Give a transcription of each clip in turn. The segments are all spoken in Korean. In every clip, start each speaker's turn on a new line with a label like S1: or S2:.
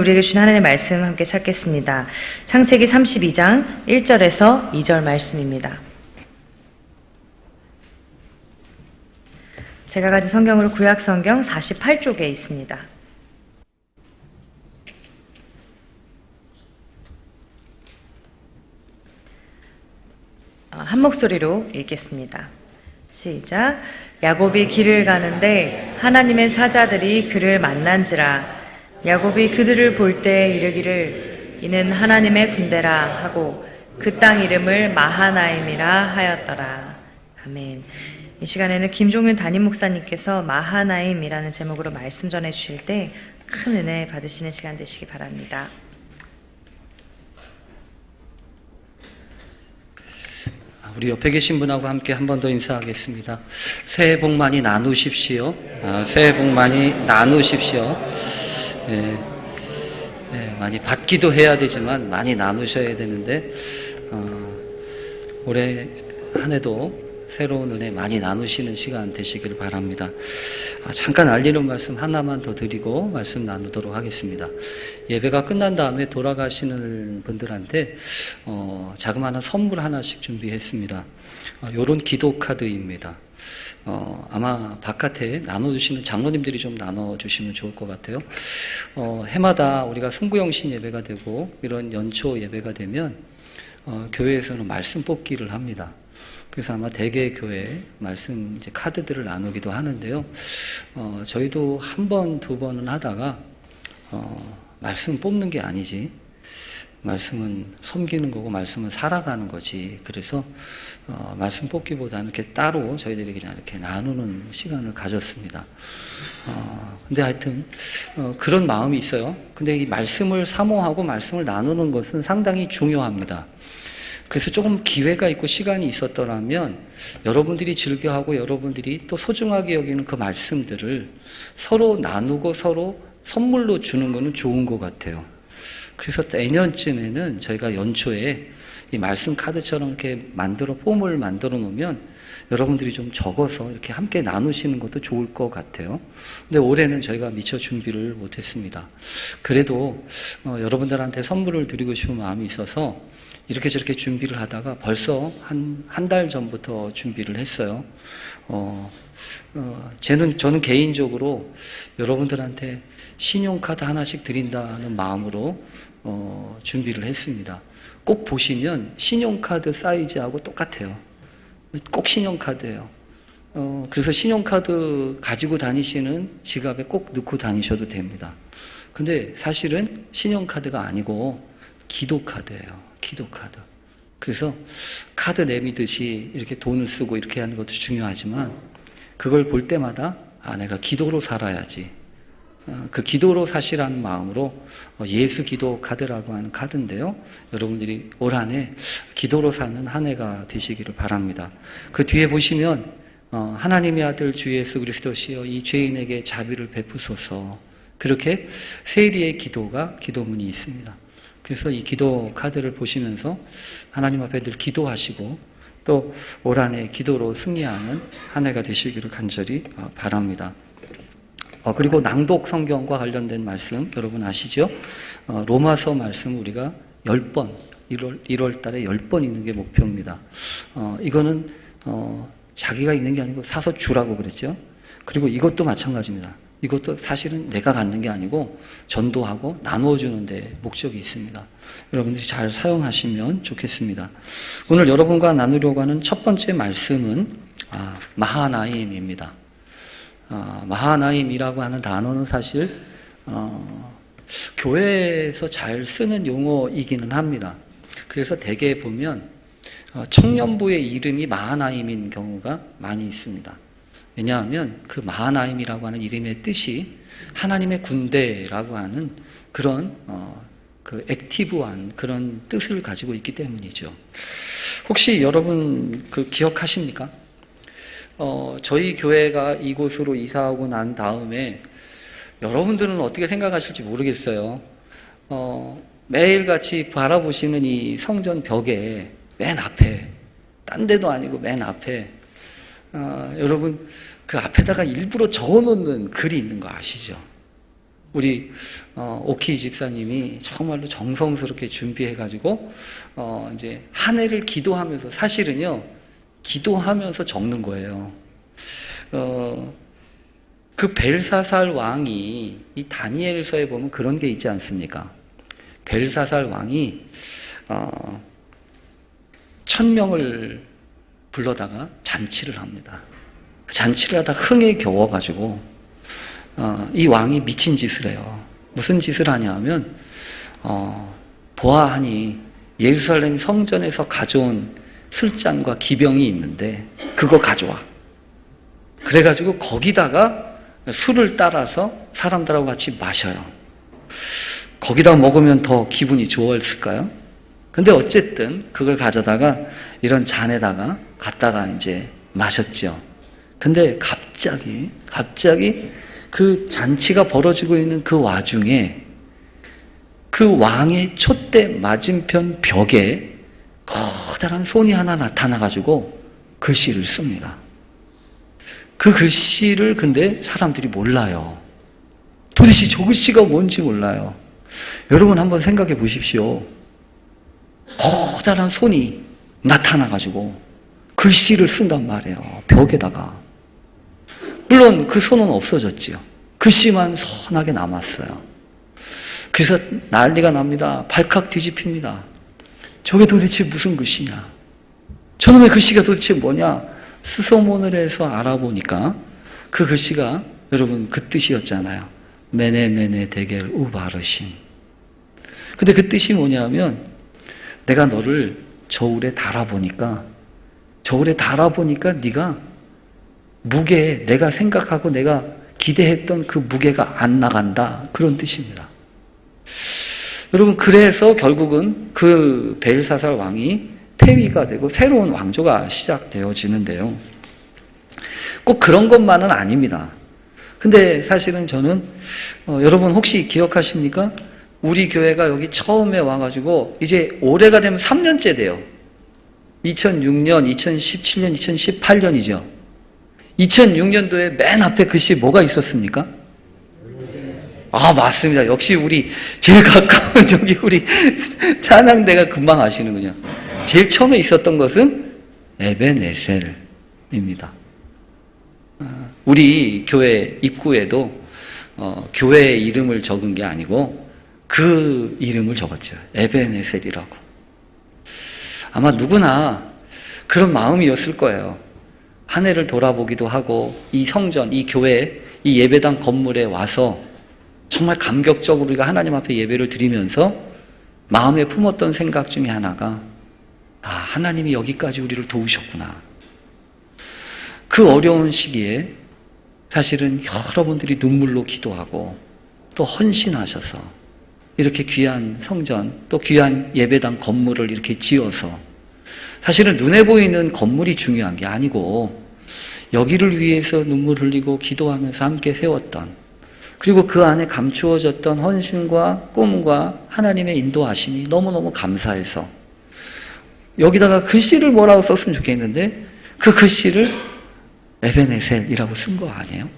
S1: 우리에게 주신 하나님의 말씀 함께 찾겠습니다. 창세기 32장 1절에서 2절 말씀입니다. 제가 가진 성경으로 구약 성경 48쪽에 있습니다. 어, 한 목소리로 읽겠습니다. 시작. 야곱이 길을 가는데 하나님의 사자들이 그를 만난지라 야곱이 그들을 볼 때 이르기를 이는 하나님의 군대라 하고 그 땅 이름을 마하나임이라 하였더라. 아멘. 이 시간에는 김종윤 담임 목사님께서 마하나임이라는 제목으로 말씀 전해 주실 때 큰 은혜 받으시는 시간 되시기 바랍니다.
S2: 우리 옆에 계신 분하고 함께 한 번 더 인사하겠습니다. 새해 복 많이 나누십시오. 아, 새해 복 많이 나누십시오. 예, 예, 많이 받기도 해야 되지만 많이 나누셔야 되는데 어, 올해 한 해도 새로운 은혜 많이 나누시는 시간 되시길 바랍니다. 아, 잠깐 알리는 말씀 하나만 더 드리고 말씀 나누도록 하겠습니다. 예배가 끝난 다음에 돌아가시는 분들한테 어, 자그마한 선물 하나씩 준비했습니다. 이런 기도 카드입니다. 어, 아마 바깥에 나눠주시는 장로님들이 좀 나눠주시면 좋을 것 같아요. 어, 해마다 우리가 송구영신 예배가 되고 이런 연초 예배가 되면 어, 교회에서는 말씀 뽑기를 합니다. 그래서 아마 대개 교회 말씀 이제 카드들을 나누기도 하는데요. 어, 저희도 한 번, 두 번은 하다가, 어, 말씀 뽑는 게 아니지. 말씀은 섬기는 거고, 말씀은 살아가는 거지. 그래서, 어, 말씀 뽑기보다는 이렇게 따로 저희들이 그냥 이렇게 나누는 시간을 가졌습니다. 어, 근데 하여튼, 어, 그런 마음이 있어요. 근데 이 말씀을 사모하고 말씀을 나누는 것은 상당히 중요합니다. 그래서 조금 기회가 있고 시간이 있었더라면 여러분들이 즐겨하고 여러분들이 또 소중하게 여기는 그 말씀들을 서로 나누고 서로 선물로 주는 것은 좋은 것 같아요. 그래서 내년쯤에는 저희가 연초에 이 말씀 카드처럼 이렇게 만들어 폼을 만들어 놓으면 여러분들이 좀 적어서 이렇게 함께 나누시는 것도 좋을 것 같아요. 근데 올해는 저희가 미처 준비를 못했습니다. 그래도 어, 여러분들한테 선물을 드리고 싶은 마음이 있어서 이렇게 저렇게 준비를 하다가 벌써 한, 한 달 전부터 준비를 했어요. 어, 어, 저는, 저는 개인적으로 여러분들한테 신용카드 하나씩 드린다는 마음으로 어, 준비를 했습니다. 꼭 보시면 신용카드 사이즈하고 똑같아요. 꼭 신용카드예요. 어, 그래서 신용카드 가지고 다니시는 지갑에 꼭 넣고 다니셔도 됩니다. 근데 사실은 신용카드가 아니고 기도카드예요. 기도 카드. 그래서 카드 내미듯이 이렇게 돈을 쓰고 이렇게 하는 것도 중요하지만 그걸 볼 때마다 아, 내가 기도로 살아야지. 어, 그 기도로 사시라는 마음으로 어, 예수 기도 카드라고 하는 카드인데요. 여러분들이 올 한 해 기도로 사는 한 해가 되시기를 바랍니다. 그 뒤에 보시면 어, 하나님의 아들 주 예수 그리스도시여 이 죄인에게 자비를 베푸소서 그렇게 세리의 기도가 기도문이 있습니다. 그래서 이 기도 카드를 보시면서 하나님 앞에 늘 기도하시고 또 올 한 해 기도로 승리하는 한 해가 되시기를 간절히 어, 바랍니다. 어, 그리고 낭독 성경과 관련된 말씀 여러분 아시죠? 어, 로마서 말씀 우리가 10번 1월, 1월 달에 10번 읽는 게 목표입니다. 어, 이거는 어, 자기가 읽는 게 아니고 사서 주라고 그랬죠. 그리고 이것도 마찬가지입니다. 이것도 사실은 내가 갖는 게 아니고 전도하고 나누어 주는데 목적이 있습니다. 여러분들이 잘 사용하시면 좋겠습니다. 오늘 여러분과 나누려고 하는 첫 번째 말씀은 아, 마하나임입니다. 아, 마하나임이라고 하는 단어는 사실 어, 교회에서 잘 쓰는 용어이기는 합니다. 그래서 대개 보면 어, 청년부의 이름이 마하나임인 경우가 많이 있습니다. 왜냐하면 그 마하나임이라고 하는 이름의 뜻이 하나님의 군대라고 하는 그런 어, 그 액티브한 그런 뜻을 가지고 있기 때문이죠. 혹시 여러분 그 기억하십니까? 어, 저희 교회가 이곳으로 이사하고 난 다음에 여러분들은 어떻게 생각하실지 모르겠어요. 어, 매일같이 바라보시는 이 성전 벽에 맨 앞에, 딴 데도 아니고 맨 앞에 어, 여러분 그 앞에다가 일부러 적어놓는 글이 있는 거 아시죠? 우리 어, 오키 집사님이 정말로 정성스럽게 준비해가지고 어, 이제 한 해를 기도하면서 사실은요 기도하면서 적는 거예요. 어, 그 벨사살 왕이 이 다니엘서에 보면 그런 게 있지 않습니까? 벨사살 왕이 어, 천 명을 불러다가 잔치를 합니다. 잔치를 하다 흥에 겨워가지고 어, 이 왕이 미친 짓을 해요. 무슨 짓을 하냐면 어, 보아하니 예루살렘 성전에서 가져온 술잔과 기병이 있는데 그거 가져와. 그래가지고 거기다가 술을 따라서 사람들하고 같이 마셔요. 거기다 먹으면 더 기분이 좋았을까요? 근데 어쨌든 그걸 가져다가 이런 잔에다가 갖다가 이제 마셨죠. 근데 갑자기, 갑자기 그 잔치가 벌어지고 있는 그 와중에 그 왕의 촛대 맞은편 벽에 커다란 손이 하나 나타나가지고 글씨를 씁니다. 그 글씨를 근데 사람들이 몰라요. 도대체 저 글씨가 뭔지 몰라요. 여러분 한번 생각해 보십시오. 커다란 손이 나타나가지고 글씨를 쓴단 말이에요. 벽에다가. 물론 그 손은 없어졌지요. 글씨만 선하게 남았어요. 그래서 난리가 납니다. 발칵 뒤집힙니다. 저게 도대체 무슨 글씨냐? 저놈의 글씨가 도대체 뭐냐? 수소문을 해서 알아보니까 그 글씨가 여러분 그 뜻이었잖아요. 메네 메네 대겔 우바르신. 근데 그 뜻이 뭐냐면 내가 너를 저울에 달아보니까 저울에 달아보니까 네가 무게 내가 생각하고 내가 기대했던 그 무게가 안 나간다 그런 뜻입니다. 여러분 그래서 결국은 그 벨사살 왕이 폐위가 되고 새로운 왕조가 시작되어지는데요. 꼭 그런 것만은 아닙니다. 근데 사실은 저는 어, 여러분 혹시 기억하십니까? 우리 교회가 여기 처음에 와가지고 이제 올해가 되면 3년째 돼요. 2006년, 2017년, 2018년이죠. 2006년도에 맨 앞에 글씨 뭐가 있었습니까? 아, 맞습니다. 역시 우리 제일 가까운 여기 우리 찬양대가 금방 아시는군요. 제일 처음에 있었던 것은 에베네셀입니다. 아, 우리 교회 입구에도 어, 교회 이름을 적은 게 아니고 그 이름을 적었죠. 에베네셀이라고. 아마 누구나 그런 마음이었을 거예요. 한 해를 돌아보기도 하고 이 성전, 이 교회, 이 예배당 건물에 와서 정말 감격적으로 우리가 하나님 앞에 예배를 드리면서 마음에 품었던 생각 중에 하나가 아, 하나님이 여기까지 우리를 도우셨구나. 그 어려운 시기에 사실은 여러분들이 눈물로 기도하고 또 헌신하셔서 이렇게 귀한 성전 또 귀한 예배당 건물을 이렇게 지어서 사실은 눈에 보이는 건물이 중요한 게 아니고 여기를 위해서 눈물 흘리고 기도하면서 함께 세웠던 그리고 그 안에 감추어졌던 헌신과 꿈과 하나님의 인도하심이 너무너무 감사해서 여기다가 글씨를 뭐라고 썼으면 좋겠는데 그 글씨를 에베네셀이라고 쓴 거 아니에요?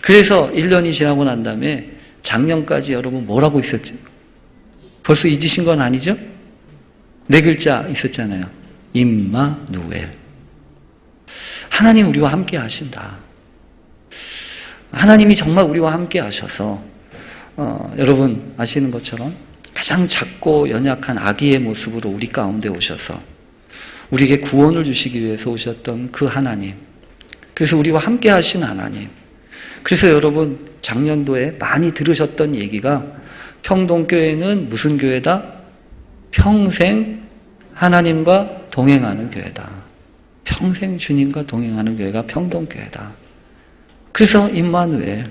S2: 그래서 1년이 지나고 난 다음에 작년까지 여러분 뭐라고 있었죠? 벌써 잊으신 건 아니죠? 네 글자 있었잖아요. 임마누엘. 하나님 우리와 함께 하신다. 하나님이 정말 우리와 함께 하셔서 어, 여러분 아시는 것처럼 가장 작고 연약한 아기의 모습으로 우리 가운데 오셔서 우리에게 구원을 주시기 위해서 오셨던 그 하나님. 그래서 우리와 함께 하신 하나님. 그래서 여러분 작년도에 많이 들으셨던 얘기가 평동교회는 무슨 교회다? 평생 하나님과 동행하는 교회다. 평생 주님과 동행하는 교회가 평동교회다. 그래서 임마누엘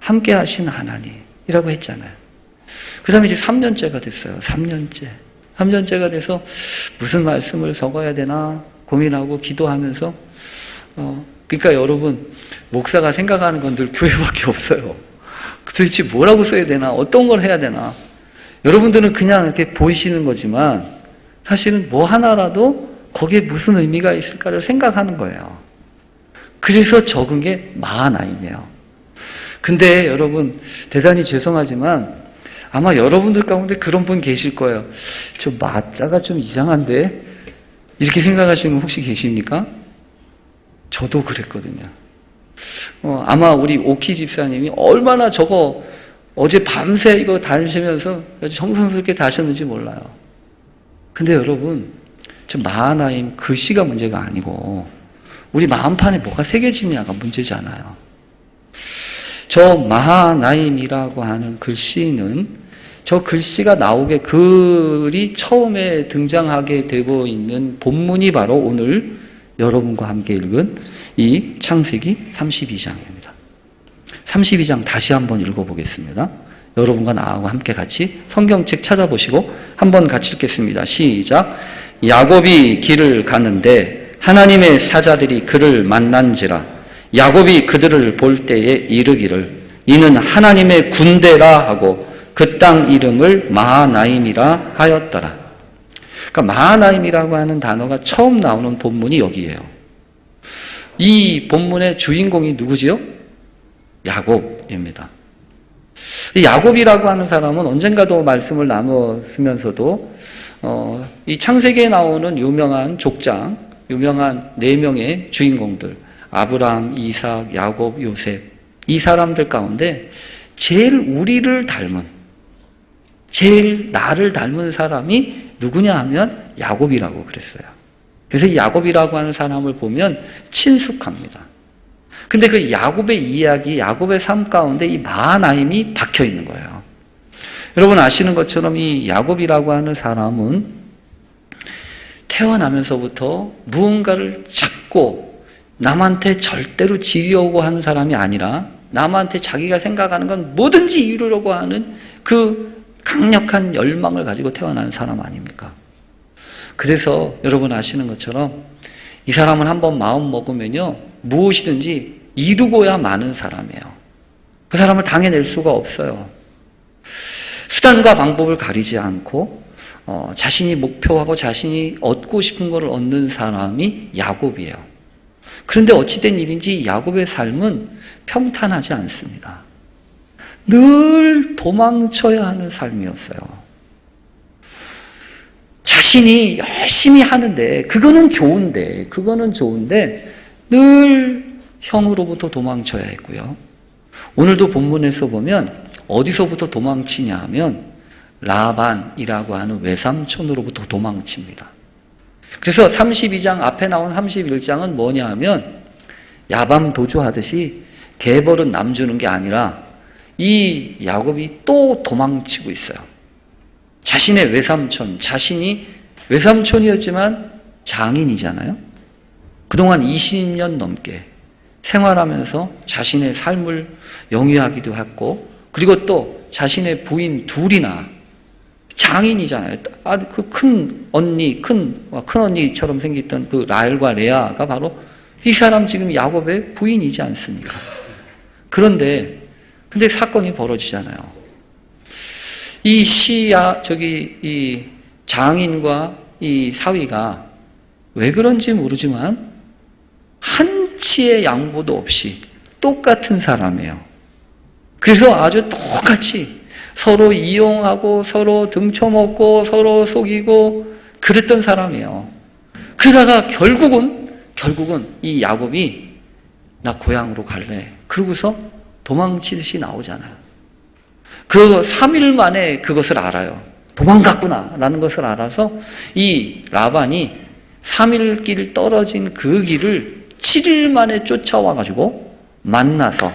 S2: 함께 하신 하나님이라고 했잖아요. 그 다음에 이제 3년째가 됐어요. 3년째. 3년째가 돼서 무슨 말씀을 적어야 되나 고민하고 기도하면서 어, 그러니까 여러분 목사가 생각하는 건 늘 교회밖에 없어요. 도대체 뭐라고 써야 되나 어떤 걸 해야 되나 여러분들은 그냥 이렇게 보이시는 거지만 사실은 뭐 하나라도 거기에 무슨 의미가 있을까를 생각하는 거예요. 그래서 적은 게 마하나임이에요. 근데 여러분, 대단히 죄송하지만 아마 여러분들 가운데 그런 분 계실 거예요. 저 마자가 좀 이상한데? 이렇게 생각하시는 분 혹시 계십니까? 저도 그랬거든요. 어, 아마 우리 오키 집사님이 얼마나 저거 어제 밤새 이거 다니시면서 정성스럽게 다셨는지 몰라요. 근데 여러분, 저 마하나임 글씨가 문제가 아니고 우리 마음판에 뭐가 새겨지냐가 문제잖아요. 저 마하나임이라고 하는 글씨는 저 글씨가 나오게 글이 처음에 등장하게 되고 있는 본문이 바로 오늘 여러분과 함께 읽은 이 창세기 32장입니다. 32장 다시 한번 읽어보겠습니다. 여러분과 나하고 함께 같이 성경책 찾아보시고 한번 같이 읽겠습니다. 시작. 야곱이 길을 가는데 하나님의 사자들이 그를 만난지라 야곱이 그들을 볼 때에 이르기를 이는 하나님의 군대라 하고 그 땅 이름을 마하나임이라 하였더라. 그러니까 마하나임이라고 하는 단어가 처음 나오는 본문이 여기에요. 이 본문의 주인공이 누구지요? 야곱입니다. 이 야곱이라고 하는 사람은 언젠가도 말씀을 나누었으면서도 어, 이 창세기에 나오는 유명한 족장, 유명한 네 명의 주인공들 아브라함, 이삭, 야곱, 요셉 이 사람들 가운데 제일 우리를 닮은 제일 나를 닮은 사람이 누구냐 하면 야곱이라고 그랬어요. 그래서 이 야곱이라고 하는 사람을 보면 친숙합니다. 근데 그 야곱의 이야기, 야곱의 삶 가운데 이 마하나임이 박혀 있는 거예요. 여러분 아시는 것처럼 이 야곱이라고 하는 사람은 태어나면서부터 무언가를 찾고 남한테 절대로 지려고 하는 사람이 아니라 남한테 자기가 생각하는 건 뭐든지 이루려고 하는 그 강력한 열망을 가지고 태어난 사람 아닙니까? 그래서 여러분 아시는 것처럼 이 사람은 한번 마음 먹으면요 무엇이든지 이루고야 마는 사람이에요. 그 사람을 당해낼 수가 없어요. 수단과 방법을 가리지 않고 어, 자신이 목표하고 자신이 얻고 싶은 것을 얻는 사람이 야곱이에요. 그런데 어찌된 일인지 야곱의 삶은 평탄하지 않습니다. 늘 도망쳐야 하는 삶이었어요. 자신이 열심히 하는데 그거는 좋은데 그거는 좋은데 늘 형으로부터 도망쳐야 했고요. 오늘도 본문에서 보면 어디서부터 도망치냐 하면 라반이라고 하는 외삼촌으로부터 도망칩니다. 그래서 32장 앞에 나온 31장은 뭐냐 하면 야밤 도주하듯이 개벌은 남 주는 게 아니라 이 야곱이 또 도망치고 있어요. 자신의 외삼촌, 자신이 외삼촌이었지만 장인이잖아요. 그동안 20년 넘게 생활하면서 자신의 삶을 영위하기도 했고, 그리고 또 자신의 부인 둘이나 장인이잖아요. 아주 그큰 언니, 큰, 큰 언니처럼 생겼던 그 라헬과 레아가 바로 이 사람 지금 야곱의 부인이지 않습니까? 그런데, 근데 사건이 벌어지잖아요. 이 시야, 저기, 이 장인과 이 사위가 왜 그런지 모르지만 한치의 양보도 없이 똑같은 사람이에요. 그래서 아주 똑같이 서로 이용하고 서로 등쳐먹고 서로 속이고 그랬던 사람이에요. 그러다가 결국은 결국은 이 야곱이 나 고향으로 갈래. 그러고서 도망치듯이 나오잖아요. 그리고 3일 만에 그것을 알아요. 도망갔구나 라는 것을 알아서 이 라반이 3일 길 떨어진 그 길을 7일 만에 쫓아와 가지고 만나서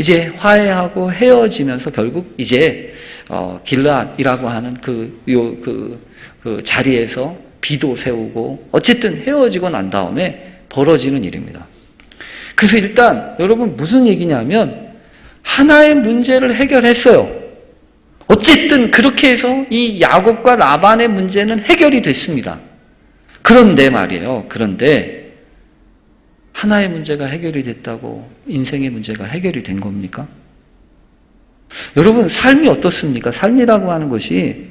S2: 이제 화해하고 헤어지면서 결국 이제 어, 길라이라고 하는 그, 요, 그, 그 자리에서 비도 세우고 어쨌든 헤어지고 난 다음에 벌어지는 일입니다. 그래서 일단 여러분 무슨 얘기냐면 하나의 문제를 해결했어요. 어쨌든 그렇게 해서 이 야곱과 라반의 문제는 해결이 됐습니다. 그런데 말이에요. 그런데 하나의 문제가 해결이 됐다고 인생의 문제가 해결이 된 겁니까? 여러분, 삶이 어떻습니까? 삶이라고 하는 것이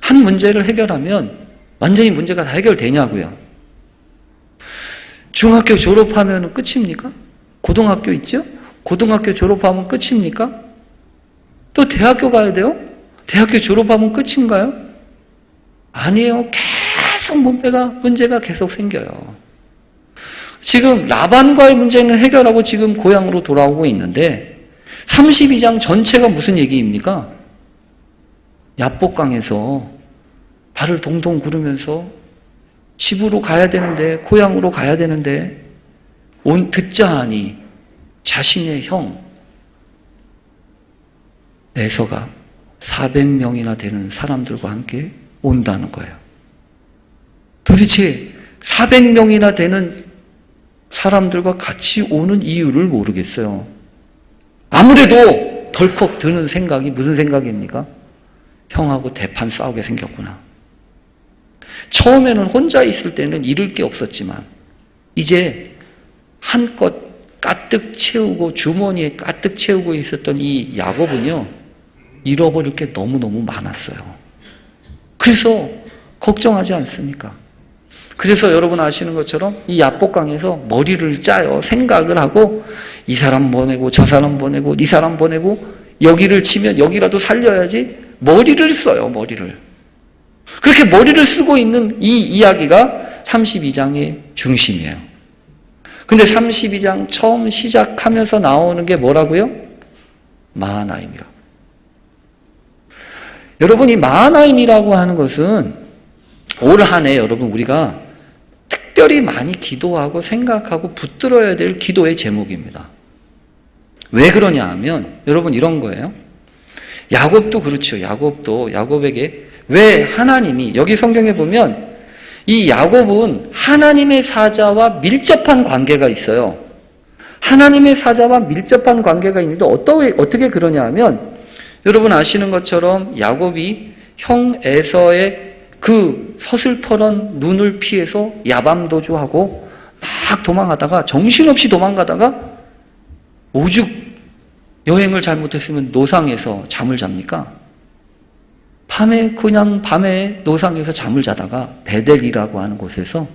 S2: 한 문제를 해결하면 완전히 문제가 다 해결되냐고요. 중학교 졸업하면 끝입니까? 고등학교 있죠? 고등학교 졸업하면 끝입니까? 또 대학교 가야 돼요? 대학교 졸업하면 끝인가요? 아니에요. 계속 문제가, 문제가 계속 생겨요. 지금 라반과의 문제는 해결하고 지금 고향으로 돌아오고 있는데 32장 전체가 무슨 얘기입니까? 야복강에서 발을 동동 구르면서 집으로 가야 되는데 고향으로 가야 되는데 온 듣자 하니 자신의 형 에서가 400명이나 되는 사람들과 함께 온다는 거예요. 도대체 400명이나 되는 사람들과 같이 오는 이유를 모르겠어요. 아무래도 덜컥 드는 생각이 무슨 생각입니까? 형하고 대판 싸우게 생겼구나. 처음에는 혼자 있을 때는 잃을 게 없었지만, 이제 한껏 가득 채우고 주머니에 가득 채우고 있었던 이 야곱은요, 잃어버릴 게 너무너무 많았어요. 그래서 걱정하지 않습니까? 그래서 여러분 아시는 것처럼 이 야복강에서 머리를 짜요. 생각을 하고 이 사람 보내고 저 사람 보내고 이 사람 보내고 여기를 치면 여기라도 살려야지 머리를 써요. 머리를. 그렇게 머리를 쓰고 있는 이 이야기가 32장의 중심이에요. 근데 32장 처음 시작하면서 나오는 게 뭐라고요? 마하나임이라고. 여러분 이 마하나임이라고 하는 것은 올 한해 여러분 우리가 특별히 많이 기도하고 생각하고 붙들어야 될 기도의 제목입니다. 왜 그러냐 하면 여러분 이런 거예요. 야곱도 그렇죠. 야곱도 야곱에게 왜 하나님이 여기 성경에 보면 이 야곱은 하나님의 사자와 밀접한 관계가 있어요. 하나님의 사자와 밀접한 관계가 있는데 어떻게 어떻게 그러냐 하면 여러분 아시는 것처럼 야곱이 형 에서의 그 서슬퍼런 눈을 피해서 야밤도주하고 막 도망하다가 정신없이 도망가다가 오죽 여행을 잘못했으면 노상에서 잠을 잡니까? 밤에 그냥 밤에 노상에서 잠을 자다가 베델이라고 하는 곳에서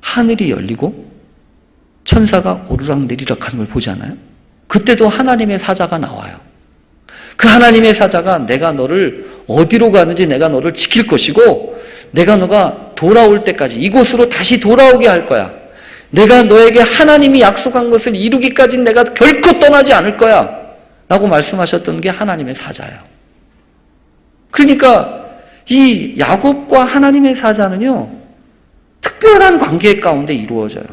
S2: 하늘이 열리고 천사가 오르락 내리락 하는 걸 보잖아요. 그때도 하나님의 사자가 나와요. 그 하나님의 사자가 내가 너를 어디로 가는지 내가 너를 지킬 것이고 내가 너가 돌아올 때까지 이곳으로 다시 돌아오게 할 거야. 내가 너에게 하나님이 약속한 것을 이루기까지 내가 결코 떠나지 않을 거야. 라고 말씀하셨던 게 하나님의 사자예요. 그러니까 이 야곱과 하나님의 사자는요, 특별한 관계 가운데 이루어져요.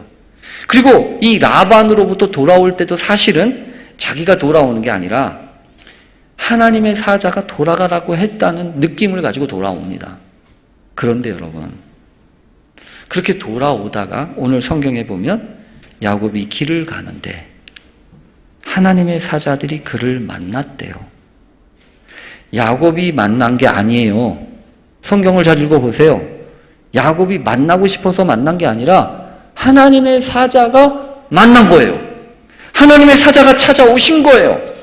S2: 그리고 이 라반으로부터 돌아올 때도 사실은 자기가 돌아오는 게 아니라 하나님의 사자가 돌아가라고 했다는 느낌을 가지고 돌아옵니다. 그런데 여러분, 그렇게 돌아오다가 오늘 성경에 보면 야곱이 길을 가는데 하나님의 사자들이 그를 만났대요. 야곱이 만난 게 아니에요. 성경을 잘 읽어보세요. 야곱이 만나고 싶어서 만난 게 아니라 하나님의 사자가 만난 거예요. 하나님의 사자가 찾아오신 거예요.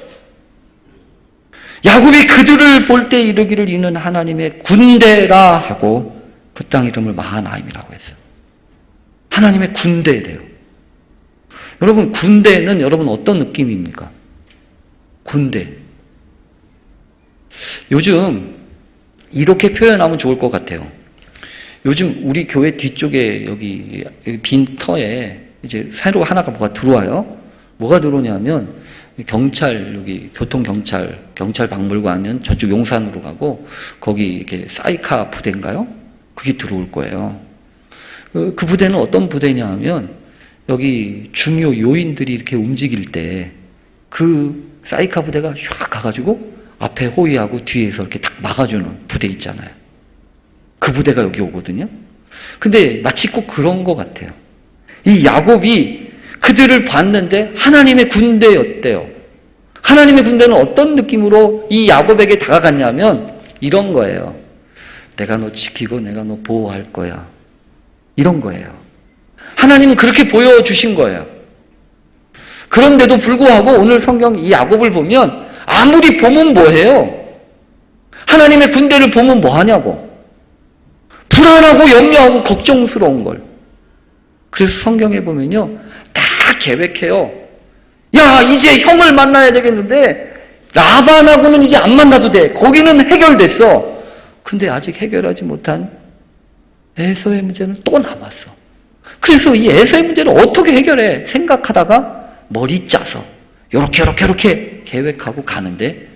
S2: 야곱이 그들을 볼 때 이르기를 이는 하나님의 군대라 하고 그 땅 이름을 마하나임이라고 했어요. 하나님의 군대래요. 여러분 군대는 여러분 어떤 느낌입니까? 군대. 요즘 이렇게 표현하면 좋을 것 같아요. 요즘 우리 교회 뒤쪽에 여기 빈 터에 이제 새로 하나가 뭐가 들어와요. 뭐가 들어오냐면 경찰 여기 교통 경찰 경찰 박물관은 저쪽 용산으로 가고 거기 이렇게 사이카 부대인가요? 그게 들어올 거예요. 그, 그 부대는 어떤 부대냐 하면 여기 중요 요인들이 이렇게 움직일 때 그 사이카 부대가 쫙 가가지고 앞에 호위하고 뒤에서 이렇게 딱 막아주는 부대 있잖아요. 그 부대가 여기 오거든요. 근데 마치 꼭 그런 것 같아요. 이 야곱이 그들을 봤는데 하나님의 군대였대요. 하나님의 군대는 어떤 느낌으로 이 야곱에게 다가갔냐면 이런 거예요. 내가 너 지키고 내가 너 보호할 거야. 이런 거예요. 하나님은 그렇게 보여주신 거예요. 그런데도 불구하고 오늘 성경 이 야곱을 보면 아무리 보면 뭐해요? 하나님의 군대를 보면 뭐하냐고. 불안하고 염려하고 걱정스러운 걸. 그래서 성경에 보면요. 다 계획해요. 야, 이제 형을 만나야 되겠는데, 라반하고는 이제 안 만나도 돼. 거기는 해결됐어. 근데 아직 해결하지 못한 에서의 문제는 또 남았어. 그래서 이 에서의 문제를 어떻게 해결해? 생각하다가 머리 짜서, 요렇게, 요렇게, 요렇게 계획하고 가는데,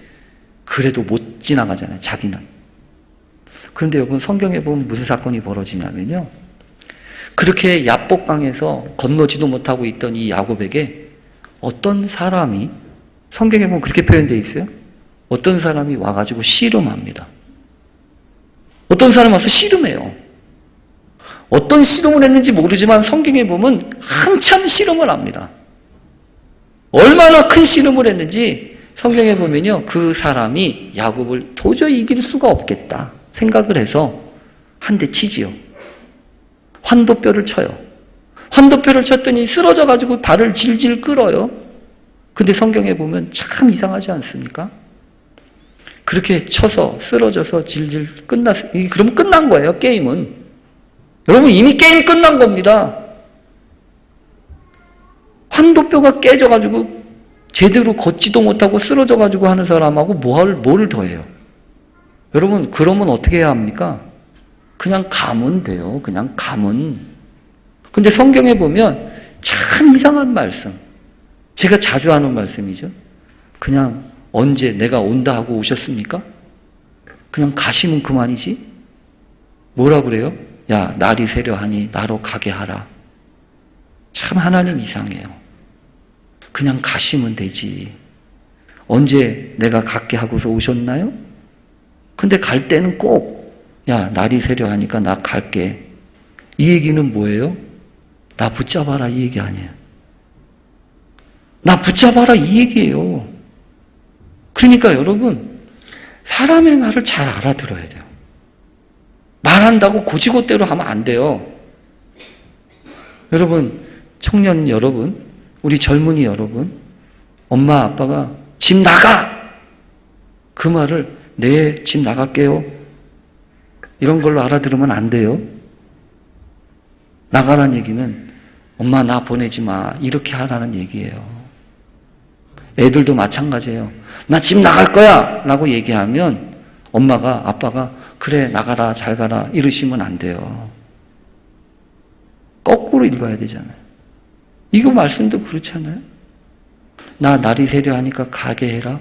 S2: 그래도 못 지나가잖아요, 자기는. 그런데 여러분, 성경에 보면 무슨 사건이 벌어지냐면요. 그렇게 야복강에서 건너지도 못하고 있던 이 야곱에게 어떤 사람이 성경에 보면 그렇게 표현되어 있어요. 어떤 사람이 와가지고 씨름합니다. 어떤 사람 와서 씨름해요. 어떤 씨름을 했는지 모르지만 성경에 보면 한참 씨름을 합니다. 얼마나 큰 씨름을 했는지 성경에 보면요. 그 사람이 야곱을 도저히 이길 수가 없겠다 생각을 해서 한 대 치지요. 환도뼈를 쳐요. 환도뼈를 쳤더니 쓰러져 가지고 발을 질질 끌어요. 근데 성경에 보면 참 이상하지 않습니까? 그렇게 쳐서 쓰러져서 질질 끝났, 그럼 끝난 거예요, 게임은. 여러분, 이미 게임 끝난 겁니다. 환도뼈가 깨져가지고 제대로 걷지도 못하고 쓰러져가지고 하는 사람하고 뭘, 뭘 더해요? 여러분, 그러면 어떻게 해야 합니까? 그냥 가면 돼요. 그냥 가면. 근데 성경에 보면 참 이상한 말씀. 제가 자주 하는 말씀이죠. 그냥 언제 내가 온다 하고 오셨습니까? 그냥 가시면 그만이지? 뭐라 그래요? 야, 날이 세려하니 나로 가게 하라. 참 하나님 이상해요. 그냥 가시면 되지. 언제 내가 갖게 하고서 오셨나요? 근데 갈 때는 꼭, 야, 날이 세려하니까 나 갈게. 이 얘기는 뭐예요? 나 붙잡아라 이 얘기 아니에요. 나 붙잡아라 이 얘기예요. 그러니까 여러분, 사람의 말을 잘 알아들어야 돼요. 말한다고 고지고대로 하면 안 돼요. 여러분, 청년 여러분, 우리 젊은이 여러분, 엄마 아빠가 집 나가! 그 말을 네, 집 나갈게요. 이런 걸로 알아들으면 안 돼요. 나가란 얘기는 엄마 나 보내지 마. 이렇게 하라는 얘기예요. 애들도 마찬가지예요. 나 집 나갈 거야! 라고 얘기하면 엄마가, 아빠가, 그래, 나가라, 잘 가라. 이러시면 안 돼요. 거꾸로 읽어야 되잖아요. 이거 말씀도 그렇잖아요. 나 날이 세려 하니까 가게 해라.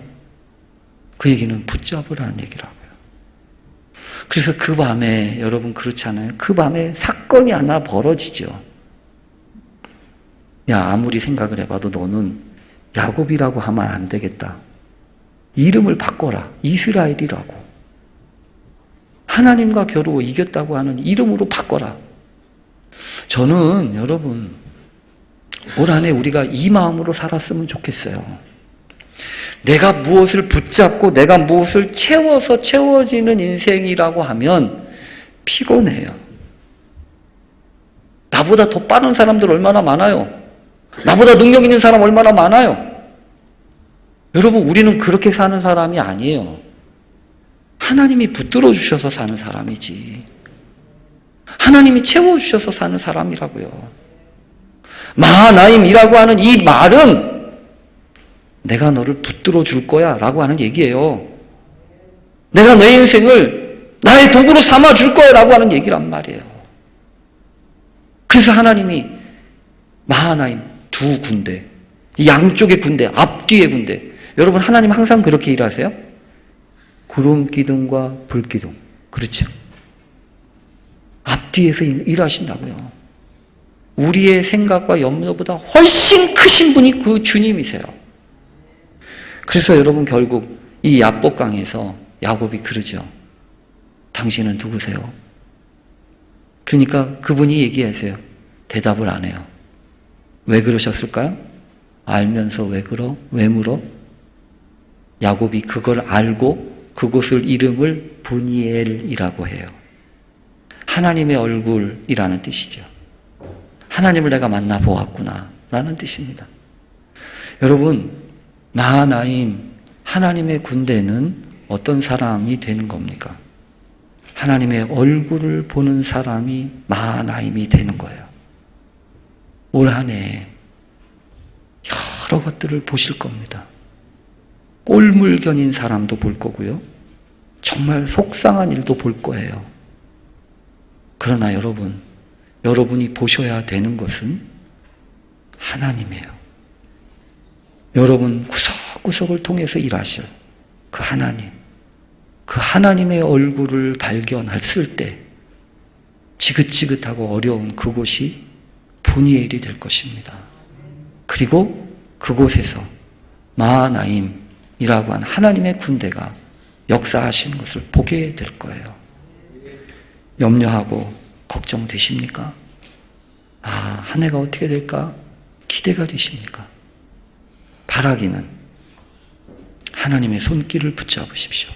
S2: 그 얘기는 붙잡으라는 얘기라고요. 그래서 그 밤에, 여러분 그렇잖아요. 그 밤에 사건이 하나 벌어지죠. 야, 아무리 생각을 해봐도 너는 야곱이라고 하면 안 되겠다. 이름을 바꿔라. 이스라엘이라고. 하나님과 겨루어 이겼다고 하는 이름으로 바꿔라. 저는 여러분, 올 한해 우리가 이 마음으로 살았으면 좋겠어요. 내가 무엇을 붙잡고 내가 무엇을 채워서 채워지는 인생이라고 하면 피곤해요. 나보다 더 빠른 사람들 얼마나 많아요. 나보다 능력 있는 사람 얼마나 많아요. 여러분, 우리는 그렇게 사는 사람이 아니에요. 하나님이 붙들어 주셔서 사는 사람이지. 하나님이 채워 주셔서 사는 사람이라고요. 마하나임이라고 하는 이 말은 내가 너를 붙들어 줄 거야 라고 하는 얘기예요. 내가 내 인생을 나의 도구로 삼아 줄 거야 라고 하는 얘기란 말이에요. 그래서 하나님이 마하나임 두 군데, 양쪽의 군대, 앞뒤의 군대. 여러분 하나님 항상 그렇게 일하세요? 구름 기둥과 불 기둥. 그렇죠. 앞뒤에서 일하신다고요. 우리의 생각과 염려보다 훨씬 크신 분이 그 주님이세요. 그래서 여러분 결국 이 야복강에서 야곱이 그러죠. 당신은 누구세요? 그러니까 그분이 얘기하세요. 대답을 안 해요. 왜 그러셨을까요? 알면서 왜 그러? 왜 물어? 야곱이 그걸 알고 그곳을 이름을 분이엘이라고 해요. 하나님의 얼굴이라는 뜻이죠. 하나님을 내가 만나 보았구나 라는 뜻입니다. 여러분 마하나임 하나님의 군대는 어떤 사람이 되는 겁니까? 하나님의 얼굴을 보는 사람이 마하나임이 되는 거예요. 올 한해 여러 것들을 보실 겁니다. 꼴물견인 사람도 볼 거고요. 정말 속상한 일도 볼 거예요. 그러나 여러분, 여러분이 보셔야 되는 것은 하나님이에요. 여러분 구석구석을 통해서 일하실 그 하나님, 그 하나님의 얼굴을 발견했을 때 지긋지긋하고 어려운 그곳이 분이엘이 될 것입니다. 그리고 그곳에서 마하나임이라고 하는 하나님의 군대가 역사하시는 것을 보게 될 거예요. 염려하고 걱정되십니까? 아, 한 해가 어떻게 될까? 기대가 되십니까? 바라기는 하나님의 손길을 붙잡으십시오.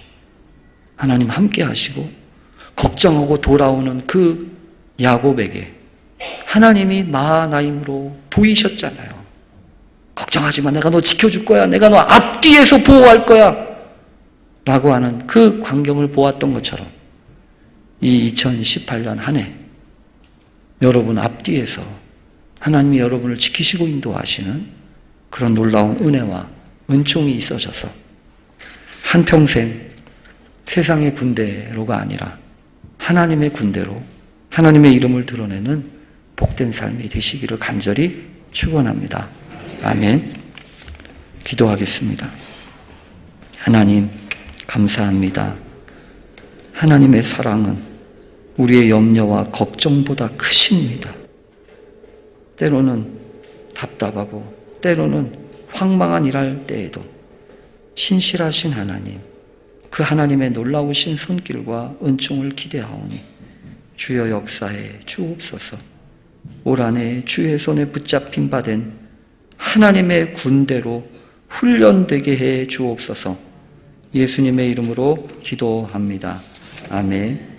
S2: 하나님 함께 하시고 걱정하고 돌아오는 그 야곱에게 하나님이 마하나임으로 보이셨잖아요. 걱정하지 마. 내가 너 지켜줄 거야. 내가 너 앞뒤에서 보호할 거야. 라고 하는 그 광경을 보았던 것처럼 이 2018년 한 해 여러분 앞뒤에서 하나님이 여러분을 지키시고 인도하시는 그런 놀라운 은혜와 은총이 있어져서 한평생 세상의 군대로가 아니라 하나님의 군대로 하나님의 이름을 드러내는 복된 삶이 되시기를 간절히 축원합니다. 아멘. 기도하겠습니다. 하나님 감사합니다. 하나님의 사랑은 우리의 염려와 걱정보다 크십니다. 때로는 답답하고 때로는 황망한 일할 때에도 신실하신 하나님, 그 하나님의 놀라우신 손길과 은총을 기대하오니 주여 역사에 주옵소서 올 한해 주의 손에 붙잡힌 바 된 하나님의 군대로 훈련되게 해 주옵소서 예수님의 이름으로 기도합니다. 아멘.